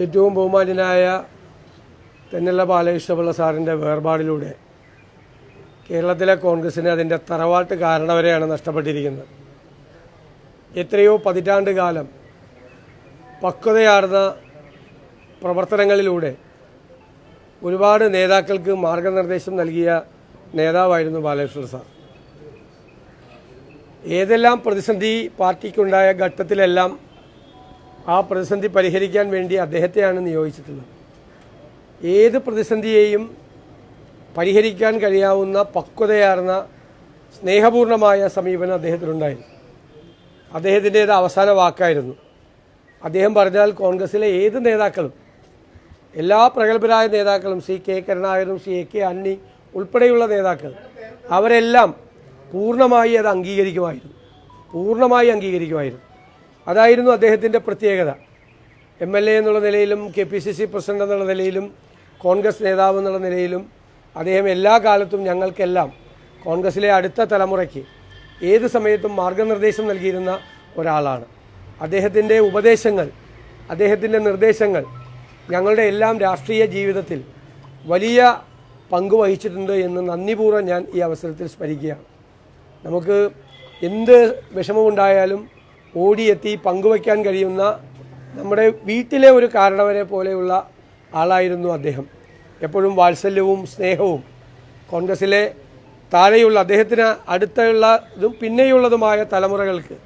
ഏറ്റവും ബഹുമാന്യനായ തെന്നല്ല ബാലകൃഷ്ണപിള്ള സാറിന്റെ വേർപാടിലൂടെ കേരളത്തിലെ കോൺഗ്രസിന് അതിന്റെ തറവാട്ട് കാരണവരെയാണ് നഷ്ടപ്പെട്ടിരിക്കുന്നത്. എത്രയോ പതിറ്റാണ്ട് കാലം പക്വതയാർന്ന പ്രവർത്തനങ്ങളിലൂടെ ഒരുപാട് നേതാക്കൾക്ക് മാർഗനിർദ്ദേശം നൽകിയ നേതാവായിരുന്നു ബാലകൃഷ്ണൻ സാർ. ഏതെല്ലാം പ്രതിസന്ധി പാർട്ടിക്കുണ്ടായ ഘട്ടത്തിലെല്ലാം ആ പ്രതിസന്ധി പരിഹരിക്കാൻ വേണ്ടി അദ്ദേഹത്തെയാണ് നിയോഗിച്ചിട്ടുള്ളത്. ഏത് പ്രതിസന്ധിയെയും പരിഹരിക്കാൻ കഴിയാവുന്ന പക്വതയാർന്ന സ്നേഹപൂർണമായ സമീപനം അദ്ദേഹത്തിനുണ്ടായിരുന്നു അദ്ദേഹത്തിന്റേത് അവസാന വാക്കായിരുന്നു. അദ്ദേഹം പറഞ്ഞാൽ കോൺഗ്രസിലെ ഏത് നേതാക്കളും എല്ലാ പ്രഗത്ഭരായ നേതാക്കളും സി കെ കരുണാകരനും സി കെ അന്നി ഉൾപ്പെടെയുള്ള നേതാക്കൾ അവരെല്ലാം പൂർണമായി അത് അംഗീകരിക്കുമായിരുന്നു. പൂർണമായി അംഗീകരിക്കുമായിരുന്നു. അതായിരുന്നു അദ്ദേഹത്തിന്റെ പ്രത്യേകത. എം എൽ എ എന്നുള്ള നിലയിലും K P C C president എന്നുള്ള നിലയിലും കോൺഗ്രസ് നേതാവ് എന്നുള്ള നിലയിലും അദ്ദേഹം എല്ലാ കാലത്തും ഞങ്ങൾക്കെല്ലാം കോൺഗ്രസിലെ അടുത്ത തലമുറയ്ക്ക് ഏത് സമയത്തും മാർഗനിർദ്ദേശം നൽകിയിരുന്ന ഒരാളാണ്. അദ്ദേഹത്തിന്റെ ഉപദേശങ്ങൾ അദ്ദേഹത്തിന്റെ നിർദ്ദേശങ്ങൾ ഞങ്ങളുടെ എല്ലാം രാഷ്ട്രീയ ജീവിതത്തിൽ വലിയ പങ്ക് വഹിച്ചിട്ടുണ്ട് എന്ന് നന്ദിപൂർവം ഞാൻ ഈ അവസരത്തിൽ സ്മരിക്കുകയാണ്. നമുക്ക് എന്ത് വിഷമമുണ്ടായാലും ഓടിയെത്തി പങ്കുവയ്ക്കാൻ കഴിയുന്ന നമ്മുടെ വീട്ടിലെ ഒരു കാരണവരെ പോലെയുള്ള ആളായിരുന്നു അദ്ദേഹം. എപ്പോഴും വാത്സല്യവും സ്നേഹവും കോൺഗ്രസ്സിലെ താഴെയുള്ള അദ്ദേഹത്തിന് അടുത്തുള്ളതും പിന്നെയുള്ളതുമായ തലമുറകൾക്ക്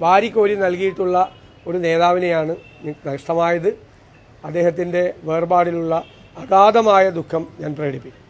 വാരിക്കോരി നൽകിയിട്ടുള്ള ഒരു നേതാവിനെയാണ് നഷ്ടമായത്. അദ്ദേഹത്തിന്റെ വേർപാടിലുള്ള അഗാധമായ ദുഃഖം ഞാൻ പ്രകടിപ്പിക്കും